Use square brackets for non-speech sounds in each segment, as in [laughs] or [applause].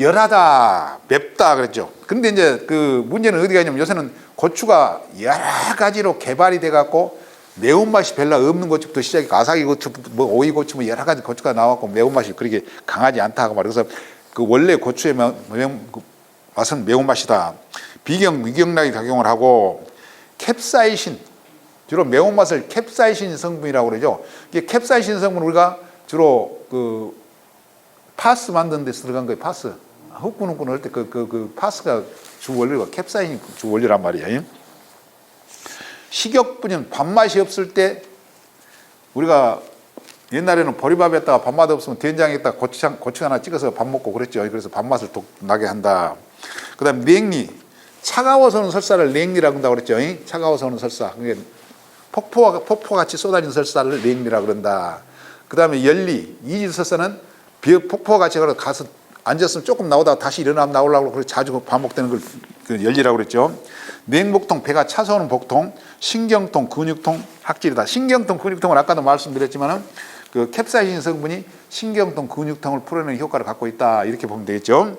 열하다, 맵다 그랬죠. 근데 이제 그 문제는 어디가 있냐면 요새는 고추가 여러 가지로 개발이 돼 갖고 매운맛이 별로 없는 고추부터 시작해 아사기 고추, 뭐 오이 고추 뭐 여러 가지 고추가 나왔고 매운맛이 그렇게 강하지 않다 하고 말이에요. 그래서 그 원래 고추의 매- 매운 그 맛은 매운맛이다. 비경 위경락이 작용을 하고 캡사이신 주로 매운맛을 캡사이신 성분이라고 그러죠. 이게 캡사이신 성분 우리가 주로 그 파스 만드는 데 들어간 거예요. 파스. 흑군흑군 할때 그 그 그 파스가 주 원료가 캡사이신이 주 원료란 말이에요. 식욕분은 밥맛이 없을 때 우리가 옛날에는 보리밥에다가 밥맛 없으면 된장에다가 고추장 고추 하나 찍어서 밥 먹고 그랬죠. 그래서 밥맛을 독 나게 한다. 그 다음 냉리 차가워서 오는 설사를 냉리라고 한다고 그랬죠. 차가워서 오는 설사. 그게 폭포와 폭포같이 쏟아진 설사를 냉리라 그런다. 그 다음에 열리 이질 설사는 비 폭포같이 가서 앉았으면 조금 나오다가 다시 일어나면 나오려고 그래 자주 반복되는 걸 그 열리라고 그랬죠. 냉복통 배가 차서 오는 복통, 신경통, 근육통, 학질이다. 신경통, 근육통은 아까도 말씀드렸지만은 그 캡사이신 성분이 신경통, 근육통을 풀어내는 효과를 갖고 있다. 이렇게 보면 되겠죠.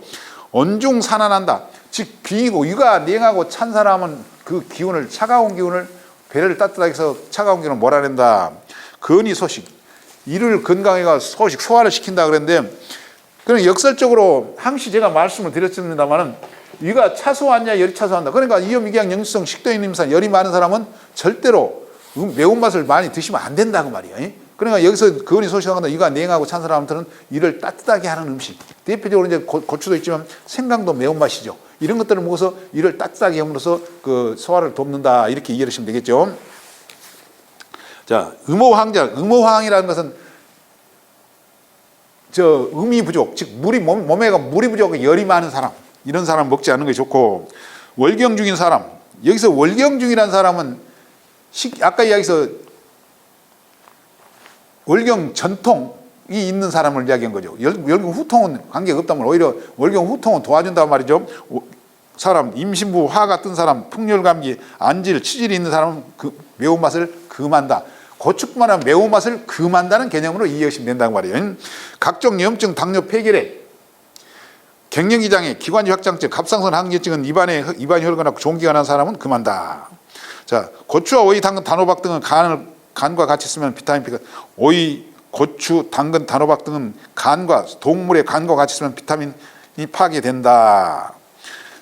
온중 산안한다. 즉 비이고 위가 냉하고 찬 사람은 그 기운을 차가운 기운을 배를 따뜻하게 해서 차가운 기운을 몰아낸다. 근이 소식. 이를 건강해가 소식 소화를 시킨다 그랬는데 그런 역설적으로 항시 제가 말씀을 드렸습니다만은 위가 차소하냐 열이 차소한다. 그러니까 이염이기양 영수성 식도염 임산 열이 많은 사람은 절대로 음, 매운맛을 많이 드시면 안 된다고 말이에요. 예? 그러니까 여기서 그은이 소식한다. 이가 냉하고 찬 사람한테는 이를 따뜻하게 하는 음식. 대표적으로 이제 고, 고추도 있지만 생강도 매운맛이죠. 이런 것들을 먹어서 이를 따뜻하게 함으로써 그 소화를 돕는다. 이렇게 이해하시면 되겠죠. 자, 음호황자, 음호황이라는 것은 저 음이 부족, 즉 물이 몸, 몸에가 물이 부족하고 열이 많은 사람 이런 사람 먹지 않는 게 좋고 월경 중인 사람 여기서 월경 중이라는 사람은 식, 아까 이야기에서 월경 전통이 있는 사람을 이야기한 거죠. 열, 월경 후통은 관계가 없다면 오히려 월경 후통은 도와준단 말이죠. 오- 사람 임신부 화가 뜬 사람 풍열 감기 안질 치질이 있는 사람은 그 매운맛을 금한다. 고추뿐만 아니라 매운맛을 금한다는 개념으로 이해하시면 된다는 말이에요. 각종 염증, 당뇨, 폐결핵, 갱년기장애, 기관지 확장증, 갑상선 항기증은 입안에 입안이 혈관하고 종기가 난 사람은 금한다. 자, 고추와 오이, 당근, 단호박 등은 간을 간과 같이 쓰면 비타민 B가 오이, 고추, 당근, 단호박 등은 간과 동물의 간과 같이 쓰면 비타민이 파괴된다.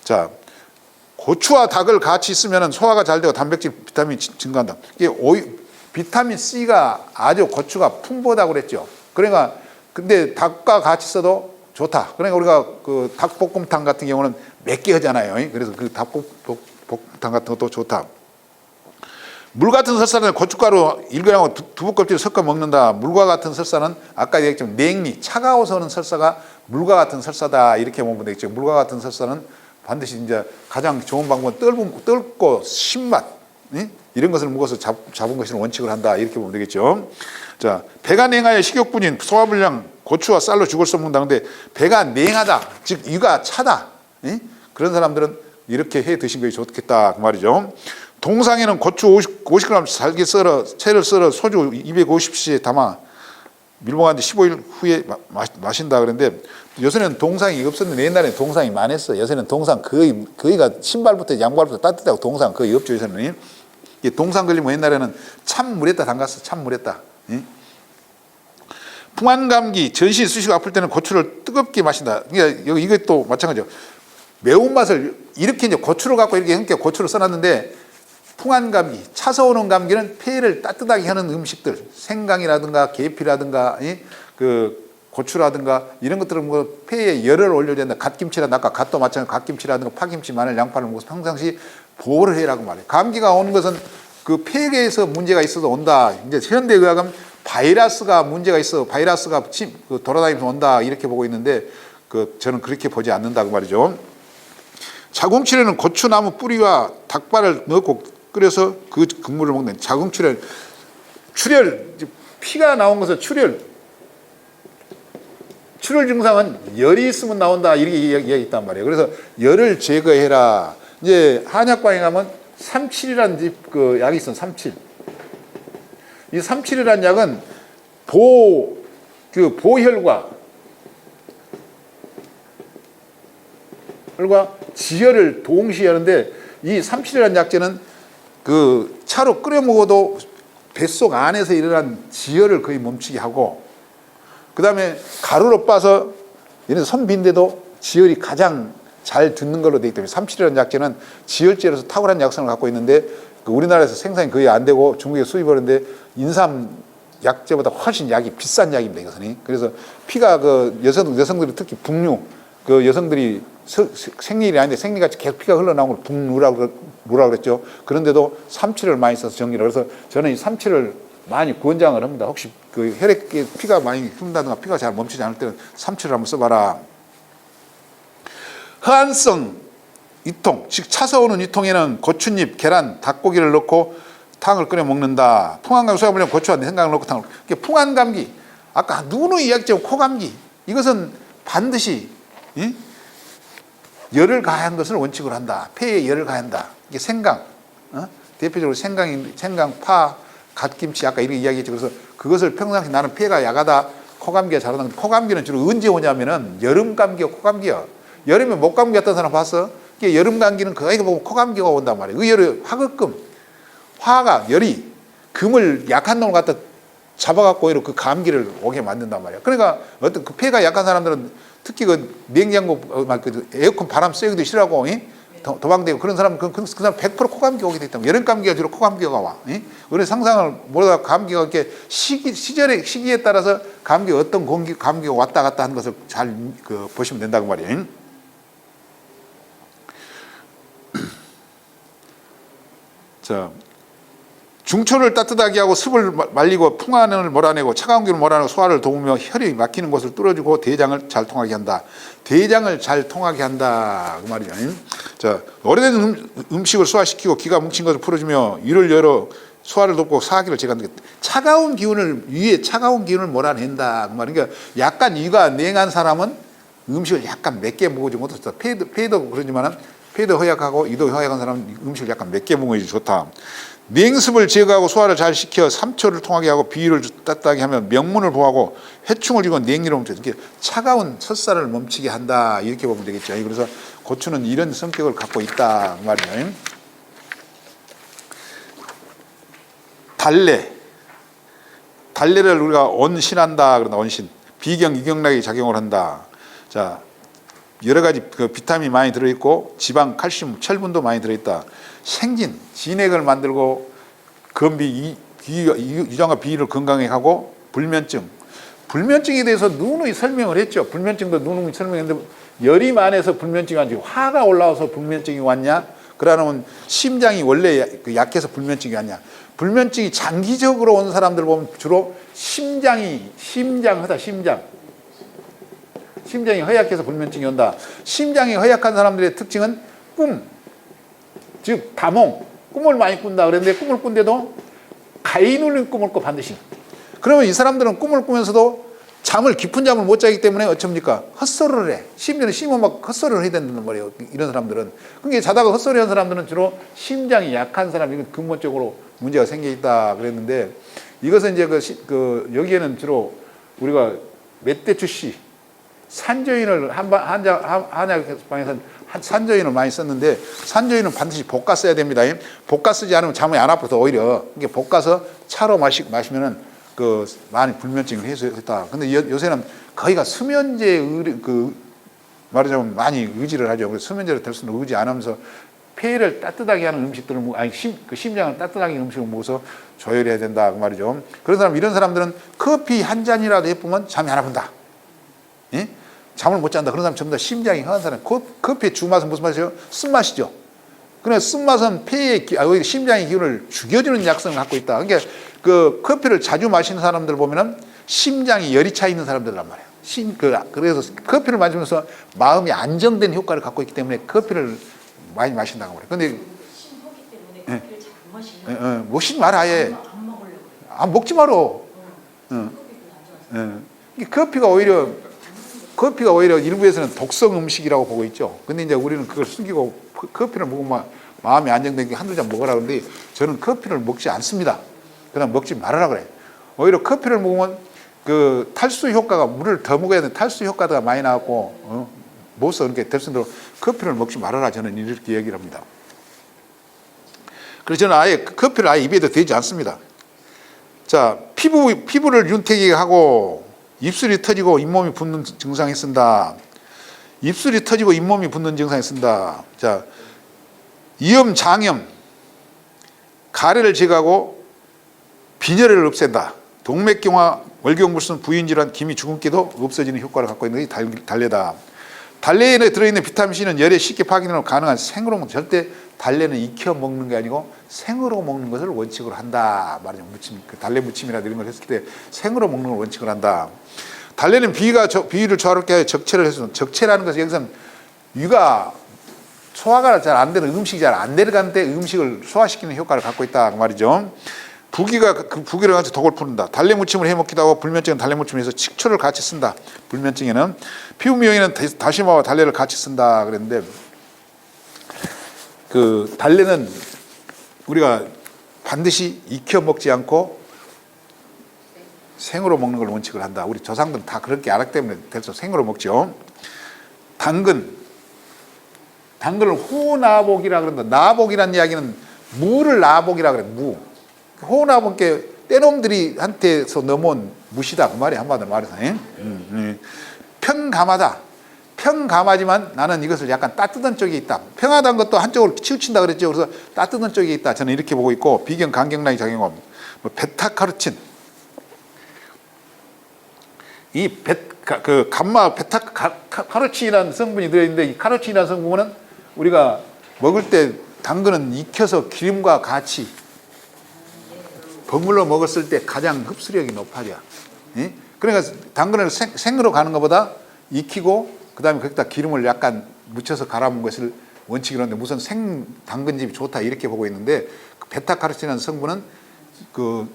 자, 고추와 닭을 같이 쓰면 소화가 잘 되고 단백질, 비타민이 증- 증가한다. 이게 오이, 비타민 C가 아주 고추가 풍부하다고 그랬죠. 그러니까 근데 닭과 같이 써도 좋다. 그러니까 우리가 그 닭볶음탕 같은 경우는 맵게 하잖아요. 그래서 그 닭볶음탕 같은 것도 좋다. 물 같은 설사는 고춧가루 1g하고 두부 껍질을 섞어 먹는다. 물과 같은 설사는 아까 얘기했지만 냉리, 차가워서 오는 설사가 물과 같은 설사다. 이렇게 보면 되겠죠. 물과 같은 설사는 반드시 이제 가장 좋은 방법은 떫고 신맛 예? 이런 것을 먹어서 잡, 잡은 것을 원칙을 한다. 이렇게 보면 되겠죠. 자, 배가 냉하여 식욕분인 소화불량 고추와 쌀로 죽을 수 없는다. 근데 배가 냉하다. 즉 위가 차다. 예? 그런 사람들은 이렇게 해 드신 것이 좋겠다. 그 말이죠. 동상에는 고추 50, 50g 살게 썰어 채를 썰어 소주 250cc 담아 밀봉한 지 15일 후에 마, 마, 마신다 그랬는데 요새는 동상이 없었는데 옛날에는 동상이 많았어. 요새는 동상 거의 거의가 신발부터 양발부터 따뜻하고 동상 거의 없죠. 요새는 이 동상 걸리면 옛날에는 찬물에다 담갔어. 찬물에다. 예? 풍한 감기, 전신 수시가 아플 때는 고추를 뜨겁게 마신다. 그러니까 이것도 마찬가지죠. 매운맛을 이렇게 이제 고추를 갖고 이렇게 함께 고추를 써놨는데 풍한 감기, 차서 오는 감기는 폐를 따뜻하게 하는 음식들, 생강이라든가 계피라든가 이? 그 고추라든가 이런 것들은 뭐 폐에 열을 올려야 된다. 갓김치라든가 아까 갓도 마찬가지 갓김치라든가 파김치, 마늘, 양파를 먹어서 평상시 보호를 해라고 말해요. 감기가 오는 것은 그 폐에서 문제가 있어서 온다. 이제 현대 의학은 바이러스가 문제가 있어 바이러스가 침, 그 돌아다니면서 온다 이렇게 보고 있는데 그 저는 그렇게 보지 않는다고 말이죠. 자궁치레는 고추나무 뿌리와 닭발을 넣고 끓여서 그 국물을 먹는 자궁출혈 출혈 피가 나온 것은 출혈 출혈 증상은 열이 있으면 나온다 이렇게 이야기가 있단 말이에요. 그래서 열을 제거해라. 이제 한약방에 가면 삼칠이라는 집 그 약이 있어 삼칠. 이 삼칠이라는 약은 보 그 보혈과 혈과 지혈을 동시에 하는데 이 삼칠이라는 약재는 그 차로 끓여 먹어도 뱃속 안에서 일어난 지혈을 거의 멈추게 하고 그 다음에 가루로 빠서 얘는 선비인데도 지혈이 가장 잘 듣는 걸로 되기 때문에 삼칠이라는 약재는 지혈제로서 탁월한 약성을 갖고 있는데 그 우리나라에서 생산이 거의 안 되고 중국에 수입하는데 인삼 약재보다 훨씬 약이 비싼 약입니다 이것은. 그래서 피가 그 여성 여성들이 특히 북류 그 여성들이 생리일이 아닌데 생리같이 계속 피가 흘러나오는 걸 뭐라 그랬죠. 그런데도 삼칠을 많이 써서 정리를 그래서 저는 이 삼칠을 많이 권장을 합니다 혹시 그 혈액에 피가 많이 흐른다든가 피가 잘 멈추지 않을 때는 삼칠을 한번 써봐라 허안성 이통, 즉 차서 오는 이통에는 고추잎, 계란, 닭고기를 넣고 탕을 끓여 먹는다. 풍한감기 소화불량 고추와 생강을 넣고 탕을. 이게 풍한감기. 아까 누누이 이야기했죠. 코감기. 이것은 반드시 이? 열을 가한 것을 원칙으로 한다. 폐에 열을 가한다. 이게 생강. 어? 대표적으로 생강이 생강, 파, 갓김치 아까 이렇게 이야기했죠. 그래서 그것을 평상시 나는 폐가 약하다. 코감기가 잘하는 코감기는 주로 언제 오냐면은 여름 감기가 코감기야. 여름에 목 감기 같은 사람 봤어? 이게 여름 감기는 거의 보면 코감기가 온단 말이야. 의열을 화극금, 화가 열이 금을 약한 놈을 갖다 잡아갖고 이렇게 그 감기를 오게 만든단 말이야. 그러니까 어떤 그 폐가 약한 사람들은 특히 그 냉장고 어, 막그 에어컨 바람 쐬기도 싫어하고 이? 도- 도망되고 그런 사람 그, 그, 그 사람 100% 코감기 오게 됐다. 여름 감기가 주로 코감기가 와. 이? 우리 상상을 못하고 감기가 이렇게 시기 시절의 시기에 따라서 감기 어떤 공기 감기가 왔다 갔다 하는 것을 잘 그, 보시면 된다고 말이에요. [clears throat] 자, 중초를 따뜻하게 하고 습을 마- 말리고 풍안을 몰아내고 차가운 기를 몰아내고 소화를 도우며 혈이 막히는 곳을 뚫어주고 대장을 잘 통하게 한다. 대장을 잘 통하게 한다. 그 말이죠. 자, 오래된 음, 음식을 소화시키고 기가 뭉친 것을 풀어주며 위를 열어 소화를 돕고 사기를 제거한다. 차가운 기운을 위에 차가운 기운을 몰아낸다. 그 말이야. 그러니까 약간 위가 냉한 사람은 음식을 약간 맵게 것도 좋다. 폐도, 폐도 그러지만은 폐도 허약하고 이도 허약한 사람은 음식을 약간 맵게 먹어야지 좋다. 냉습을 제거하고 소화를 잘 시켜 삼초를 통하게 하고 비위를 따뜻하게 하면 명문을 보호하고 회충을 주고 냉기를 멈춰 이렇게 차가운 설사를 멈추게 한다 이렇게 보면 되겠죠. 그래서 고추는 이런 성격을 갖고 있다 그 말이에요. 달래 달래를 우리가 온신한다 그런다 온신 비경 이경락이 작용을 한다. 자 여러 가지 그 비타민 많이 들어있고 지방, 칼슘, 철분도 많이 들어있다. 생진, 진액을 만들고 건비, 유장과 비위를 건강하게 하고 불면증. 불면증에 대해서 누누이 설명을 했죠. 불면증도 누누이 설명했는데 열이 많아서 불면증이 왔지 화가 올라와서 불면증이 왔냐? 그러면 심장이 원래 야- 그 약해서 불면증이 왔냐? 불면증이 장기적으로 온 사람들 보면 주로 심장이 심장하다 심장. 심장이 허약해서 불면증이 온다. 심장이 허약한 사람들의 특징은 꿈, 즉 다몽, 꿈을 많이 꾼다 그랬는데 꿈을 꾼데도 가위 눌린 꿈을 꿔 반드시. 그러면 이 사람들은 꿈을 꾸면서도 잠을 깊은 잠을 못 자기 때문에 어쩝니까? 헛소리를 해. 심지어는 심어 막 헛소리를 해야 된다는 말이에요. 이런 사람들은. 그게 자다가 헛소리하는 사람들은 주로 심장이 약한 사람, 이건 근본적으로 문제가 생겨 있다 그랬는데 이것은 이제 그, 시- 그 여기에는 주로 우리가 멧돼추 씨, 산조인을 한방 한자 한약방에서는 한- 산조인을 많이 썼는데 산조인은 반드시 볶아 써야 됩니다. 볶아 쓰지 않으면 잠이 안 아파서 오히려 이게 볶아서 차로 마시 마시면은 그 많이 불면증을 해소했다. 근데 요, 요새는 거의가 수면제 의리, 그 말하자면 많이 의지를 하죠. 그래서 수면제를 될 수는 의지 안 하면서 폐를 따뜻하게 하는 음식들을 먹, 아니 심, 그 심장을 따뜻하게 음식을 먹어서 조절해야 된다 그 말이죠. 그런 사람 이런 사람들은 커피 한 잔이라도 해보면 잠이 안 아픈다. 예? 잠을 못 잔다. 그런 사람 전부 다 심장이 허한 사람. 커- 커피의 주맛은 무슨 맛이에요? 쓴맛이죠. 그래 쓴맛은 폐의 기, 아, 심장의 기운을 죽여주는 약성을 갖고 있다. 그러니까 그 커피를 자주 마시는 사람들 보면은 심장이 열이 차 있는 사람들란 말이에요. 심, 그, 그래서 커피를 마시면서 마음이 안정된 효과를 갖고 있기 때문에 커피를 많이 마신다고 그래요. 근데 심하기 때문에 커피를 잘안 마시는 어, 어, 먹지 마라 아예. 안 그래요. 아, 먹지 마라. 어. 안 좋아서. 예. 이 커피가 오히려 커피가 오히려 일부에서는 독성 음식이라고 보고 있죠. 근데 이제 우리는 그걸 숨기고 커- 커피를 먹으면 마음이 안정되게 한두 잔 먹으라 그러는데 저는 커피를 먹지 않습니다. 그냥 먹지 말아라 그래. 오히려 커피를 먹으면 그 탈수 효과가 물을 더 먹어야 되는 탈수 효과가 많이 나왔고 어? 못써 그렇게 될 정도로 커피를 먹지 말아라 저는 이렇게 얘기를 합니다. 그래서 저는 아예 커피를 아예 입에도 대지 않습니다. 자, 피부, 피부를 윤택하게 하고 입술이 터지고 잇몸이 붓는 증상이 쓴다. 입술이 터지고 잇몸이 붓는 증상이 쓴다. 자, 이염, 장염, 가래를 제거하고 빈혈을 없앤다. 동맥경화, 월경불순, 부인질환, 기미, 주근깨도 없어지는 효과를 갖고 있는 달- 달래다. 달래에 들어있는 비타민C는 열에 쉽게 파괴되는 가능한 생으로 절대 달래는 익혀 먹는 게 아니고 생으로 먹는 것을 원칙으로 한다. 말이죠. 무침 그 달래 무침이나 이런 걸 했을 때 생으로 먹는 걸 원칙으로 한다. 달래는 비위가 저- 비위를 조화롭게 하여 적체를 해서 적체라는 것은 여기서는 위가 소화가 잘 안 되는 음식이 잘 안 내려가는데 음식을 소화시키는 효과를 갖고 있다. 그 말이죠. 부기가 그- 그 부기를 가지고 독을 푸는다. 달래 무침을 해 먹기도 하고 불면증은 달래 무침을 해서 식초를 같이 쓴다. 불면증에는 피부 미용에는 다- 다시마와 달래를 같이 쓴다 그랬는데 그 달래는 우리가 반드시 익혀 먹지 않고 생으로 먹는 걸 원칙을 한다. 우리 조상들은 다 그렇게 알았기 때문에 대서 생으로 먹죠. 당근 당근을 호나복이라 그런다. 나복이라는 이야기는 무를 나복이라 그래. 무. 호나복께 떼놈들이 한테서 넘어온 무시다. 그 말이 한마디로 말해서. 예? 음, 음. 평감하다. 평감하지만 나는 이것을 약간 따뜻한 쪽에 있다. 평하다는 것도 한쪽으로 치우친다 그랬죠. 그래서 따뜻한 쪽에 있다. 저는 이렇게 보고 있고 비경 간경락이 작용함. 뭐 베타카로친. 이 베, 가- 그 감마 베타 카, 카- 카로틴이라는 성분이 들어있는데 이 카로틴이라는 성분은 우리가 먹을 때 당근은 익혀서 기름과 같이 버물러 먹었을 때 가장 흡수력이 높아져. 예? 그러니까 당근을 생, 생으로 가는 것보다 익히고 그다음에 거기다 기름을 약간 묻혀서 갈아먹은 것을 원칙으로 하는데 무슨 생 당근즙이 좋다 이렇게 보고 있는데 그 베타카로틴이라는 성분은 그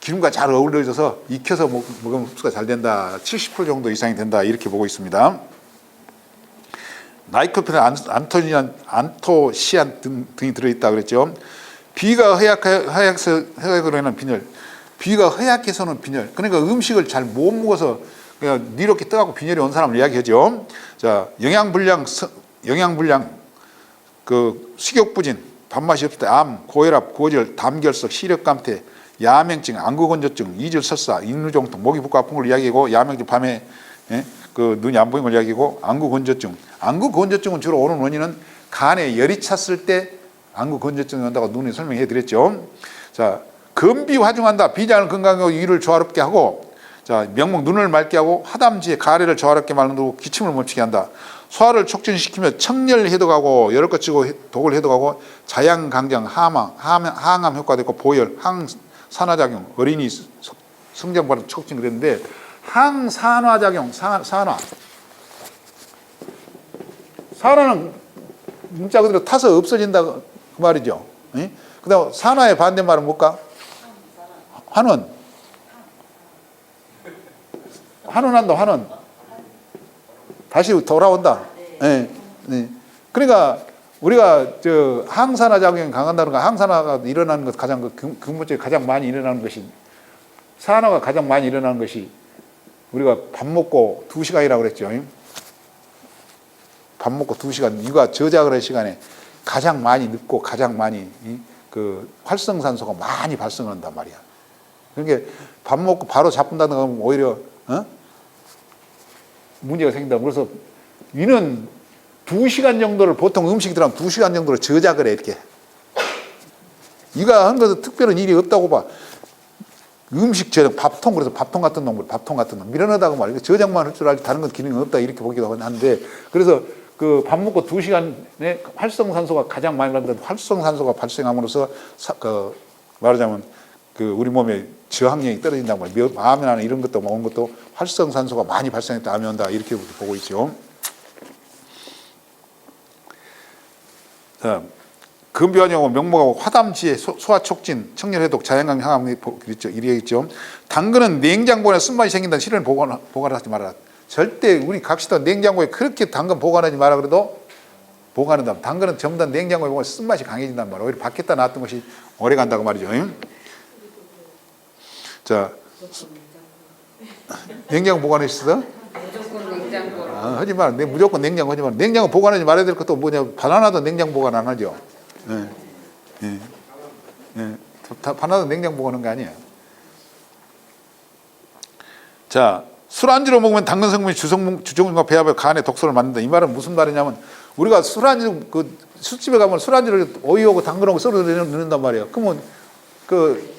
기름과 잘 어우러져서 익혀서 먹, 먹으면 흡수가 잘 된다. 70% 정도 이상이 된다. 이렇게 보고 있습니다. 나이코펜, 안토시안 등, 등이 들어있다 그랬죠. 비가 허약해, 허약서, 허약으로 인한 빈혈. 비가 허약해서는 빈혈. 그러니까 음식을 잘 못 먹어서 그냥 이렇게 떠갖고 빈혈이 온 사람을 이야기하죠. 자, 영양불량, 서- 영양불량, 그 식욕부진, 밥맛이 없을 때 암, 고혈압, 고지혈, 담결석, 시력감퇴, 야맹증, 안구건조증, 이질설사, 인후종통, 목이 붓고 아픈 걸 이야기하고 야맹증 밤에 예? 그 눈이 안 보이는 걸 이야기하고 안구건조증. 안구건조증은 주로 오는 원인은 간에 열이 찼을 때 안구 건조증이 온다고 눈이 설명해 드렸죠. 자, 건비화중한다. 비장을 건강하고 위를 조화롭게 하고 자, 명목 눈을 맑게 하고 하담지에 가래를 조화롭게 말르고 기침을 멈추게 한다. 소화를 촉진시키며 청열 해독하고 여러 것 치고 독을 해독하고 자양 강장 항암 항암, 효과도 있고 보혈 항 산화작용 어린이 성- 성장 발달 촉진 그랬는데 항산화작용 사- 산화 산화는 문자 그대로 타서 없어진다 그 말이죠. 예? 그 다음 산화의 반대말은 뭘까? 환원 환원한다 환원 다시 돌아온다. 예. 네. 그러니까 우리가 저 항산화 작용이 강한다는 거 항산화가 일어나는 것 가장 그 근- 근본적으로 가장 많이 일어나는 것이 산화가 가장 많이 일어나는 것이 우리가 밥 먹고 두 시간이라고 그랬죠. 밥 먹고 두 시간 이가 저작을 할 시간에 가장 많이 늦고 가장 많이 이, 그 활성산소가 많이 발생한단 말이야. 그러니까 밥 먹고 바로 자쁜다는 건 오히려 어? 문제가 생긴다. 그래서 위는 두 시간 정도를 보통 음식이 들어가면 두 시간 정도로 저작을 해 이렇게. 이가 한 것은 특별한 일이 없다고 봐. 음식 저장 밥통 그래서 밥통 같은 놈을 밥통 같은 놈 밀어넣다고 말이야. 저장만 할 줄 알지 다른 건 기능이 없다 이렇게 보기도 하는데 그래서 그 밥 먹고 두 시간에 활성산소가 가장 많이 나는데 활성산소가 발생함으로써 사, 그 말하자면 그 우리 몸에 저항력이 떨어진다고 말이야. 암이나 이런 것도 먹은 것도 활성산소가 많이 발생했다 온다 이렇게 보고 있죠. 자, 금비환영하고 명목하고 화담지에 소- 소화 촉진, 청열해독, 자연강 항암 그랬죠. 이래있죠. 당근은 냉장고에 쓴맛이 생긴다는 실을 보관 보관하지 말아라. 절대 우리 갑시다 냉장고에 그렇게 당근 보관하지 마라 그래도 보관한다. 당근은 전부 다 냉장고에 보면 쓴맛이 강해진단 말이야. 오히려 밖에다 놨던 것이 오래 간다고 말이죠. 응? 자, 냉장고 보관했어? 아, 하지 마. 내 무조건 냉장고 하지 마. 냉장고 보관하지 말아야 될 것도 뭐냐. 바나나도 냉장 보관 안 하죠. 예. 예. 예. 다 바나나도 냉장 보관하는 거 아니에요. 자, 술안주로 먹으면 당근 성분이 주성, 주종과 배합해 간에 독소를 만든다. 이 말은 무슨 말이냐면 우리가 술안주 그 술집에 가면 술안주를 오이하고 당근하고 썰어 넣는단 말이에요. 그러면 그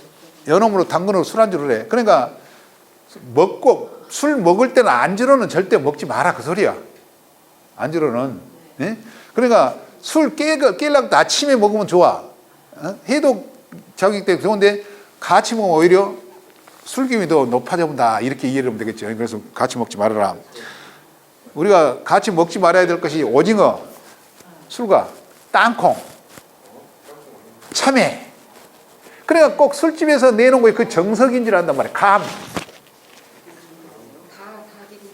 연어으로 당근으로 술안주를 해. 그러니까 먹고 술 먹을 때는 안주로는 절대 먹지 마라 그 소리야. 안주로는. 예? 그러니까 술 깨, 깨려고 때 아침에 먹으면 좋아. 어? 해독 자극 때 좋은데 같이 먹으면 오히려 술김이 더 높아져본다. 이렇게 이해를 하면 되겠죠. 그래서 같이 먹지 말아라. 우리가 같이 먹지 말아야 될 것이 오징어, 술과 땅콩, 참외. 그러니까 꼭 술집에서 내놓은 거에 그 정석인 줄 안단 말이야. 감.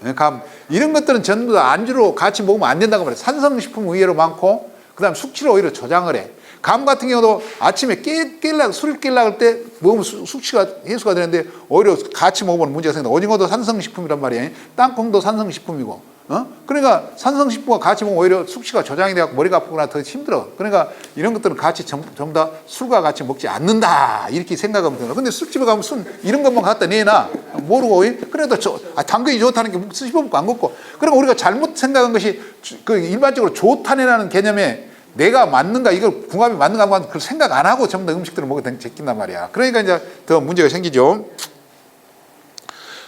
예, 감 이런 것들은 전부 다 안주로 같이 먹으면 안 된다고 말해요. 산성식품 의외로 많고 그 다음 숙취를 오히려 조장을 해. 감 같은 경우도 아침에 깨, 깰라 술 깰라 할 때 먹으면 수- 숙취가 해소가 되는데 오히려 같이 먹으면 문제가 생긴다. 오징어도 산성식품이란 말이에요. 땅콩도 산성식품이고. 어? 그러니까 산성식품과 같이 먹으면 오히려 숙취가 조장이 돼갖고 머리가 아프거나 더 힘들어. 그러니까 이런 것들은 같이 전- 전부 다 술과 같이 먹지 않는다. 이렇게 생각하면 되는 근데 술집에 가면 술 이런 것만 갖다 내놔. 모르고. 이? 그래도 저, 아, 당근이 좋다는 게 씹어먹고 안 먹고. 그리고 우리가 잘못 생각한 것이 주- 그 일반적으로 좋다네라는 개념에 내가 맞는가 이걸 궁합이 맞는가 한번 그걸 생각 안 하고 전부 다 음식들을 먹게 제낀단 말이야. 그러니까 이제 더 문제가 생기죠.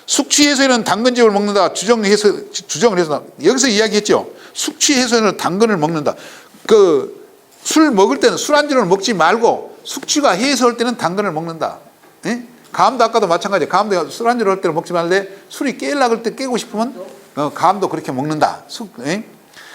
숙취 해소에는 당근 즙을 먹는다. 주정 해소 주정을 해서 여기서 이야기했죠. 숙취 해소에는 당근을 먹는다. 그 술 먹을 때는 술 안주를 먹지 말고 숙취가 해소할 때는 당근을 먹는다. 예? 감도 아까도 마찬가지야. 감도 술 안주를 할 때는 먹지 말래 술이 깨려고 할 때 깨고 싶으면 어, 감도 그렇게 먹는다. 숙, 예?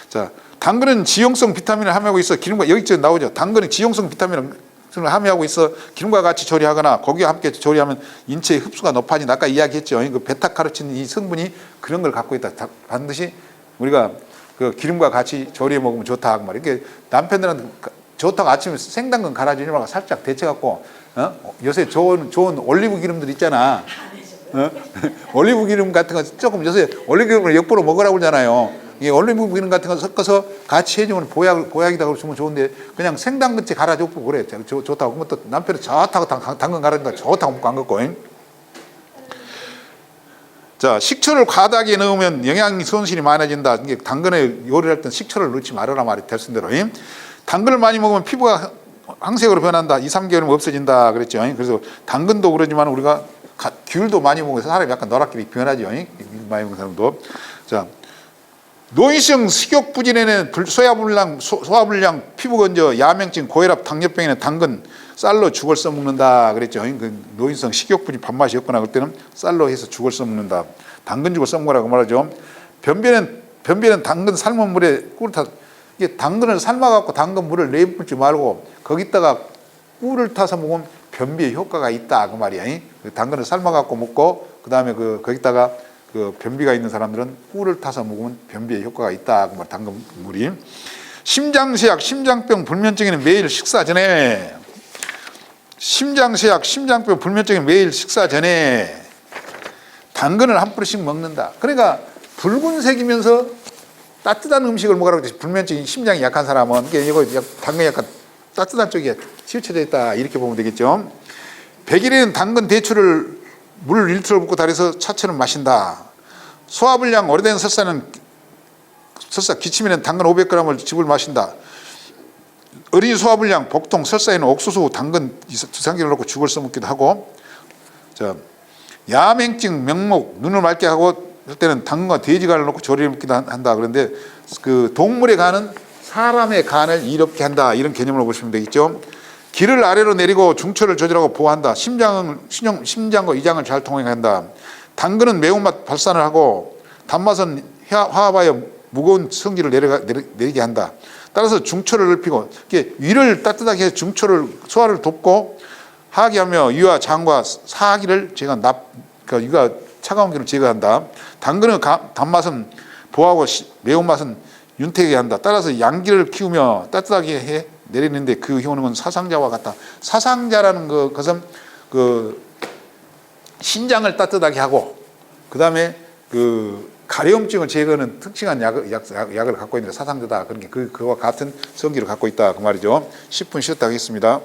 자, 당근은 지용성 비타민을 함유하고 있어 기름과 여기 저 나오죠. 당근은 지용성 비타민을 함유하고 있어 기름과 같이 조리하거나 고기와 함께 조리하면 인체의 흡수가 높아진다. 아까 이야기했죠. 그 베타카로틴 이 성분이 그런 걸 갖고 있다. 다- 반드시 우리가 그 기름과 같이 조리해 먹으면 좋다. 그 말이야. 이게 남편들은 가- 좋다고 아침에 생당근 갈아주지 말고 살짝 데쳐갖고 어? 요새 좋은 좋은 올리브 기름들 있잖아. 어? [laughs] 올리브 기름 같은 거 조금 요새 올리브 기름을 역보로 먹으라고 그러잖아요. 이 올리브 기름 같은 거 섞어서 같이 해주면 보약, 보약이다 그러면 좋은데 그냥 생당근째 갈아주고 그래. 좋, 좋다고. 또 남편이 좋다고 당, 당근 갈아주니까 좋다고 먹고 안. 잉? 자, 식초를 과다하게 넣으면 영양 손실이 많아진다. 이게 당근에 요리할 땐 식초를 넣지 말아라 말이. 잉? 당근을 많이 먹으면 피부가 황색으로 변한다. 2, 3개월이면 없어진다. 그랬죠. 잉? 그래서 당근도 그러지만 우리가 가- 귤도 많이 먹어서 사람이 약간 노랗게 변하죠. 잉? 많이 먹는 사람도. 자, 노인성 식욕 부진에는 불- 소화불량, 소- 소화불량, 피부 건조, 야맹증, 고혈압, 당뇨병에는 당근, 쌀로 죽을 써먹는다 그랬죠. 그 노인성 식욕 부진 밥맛이 없거나 그럴 때는 쌀로 해서 죽을 써먹는다. 당근 죽을 써먹으라고 말하죠. 변비는 변비는 당근 삶은 물에 꿀을 타 이게 당근을 삶아갖고 당근 물을 내뿜지 말고 거기다가 꿀을 타서 먹으면 변비에 효과가 있다 그 말이야. 이? 그 당근을 삶아갖고 먹고 그 다음에 그 거기다가 그 변비가 있는 사람들은 꿀을 타서 먹으면 변비에 효과가 있다 그 말. 당근 물이 심장쇠약, 심장병, 불면증에는 매일 식사 전에 심장쇠약, 심장병, 불면증에 매일 식사 전에 당근을 한 뿌리씩 먹는다. 그러니까 붉은색이면서 따뜻한 음식을 먹으라고 그랬지. 불면증이 심장이 약한 사람은 이거 약- 당근이 약간 따뜻한 쪽에 치우쳐져 있다 이렇게 보면 되겠죠. 백일에는 당근 대추를 물 1리터를 붓고 달여서 차처럼 마신다. 소화불량 오래된 설사는 설사 기침에는 당근 500g을 즙을 마신다. 어린이 소화불량, 복통, 설사에는 옥수수, 당근, 두상기를 넣고 죽을 써먹기도 하고, 자, 야맹증, 명목, 눈을 맑게 하고 할 때는 당근과 돼지간을 넣고 조리해 먹기도 한- 한다. 그런데 그 동물의 간은 사람의 간을 이롭게 한다. 이런 개념으로 보시면 되겠죠. 기를 아래로 내리고 중초를 조절하고 보호한다. 심장은 신경, 심장과 이장을 잘 통행한다. 당근은 매운맛 발산을 하고 단맛은 화- 화합하여 무거운 성질을 내려가, 내리, 내리 게 한다. 따라서 중초를 넓히고 이게 위를 따뜻하게 해서 중초를 소화를 돕고 하게 하며 위와 장과 사기를 제가 납 그러니까 위가 차가운 기를 제거한다. 당근의 가- 단맛은 보하고 시- 매운맛은 윤택하게 한다. 따라서 양기를 키우며 따뜻하게 해 내리는데 그 효능은 사상자와 같다. 사상자라는 그 것은 그 신장을 따뜻하게 하고 그 다음에 그 가려움증을 제거하는 특징한 약, 약, 약, 약을 갖고 있는 사상자다. 그런 게 그, 그와 같은 성기를 갖고 있다. 그 말이죠. 10분 쉬었다 하겠습니다.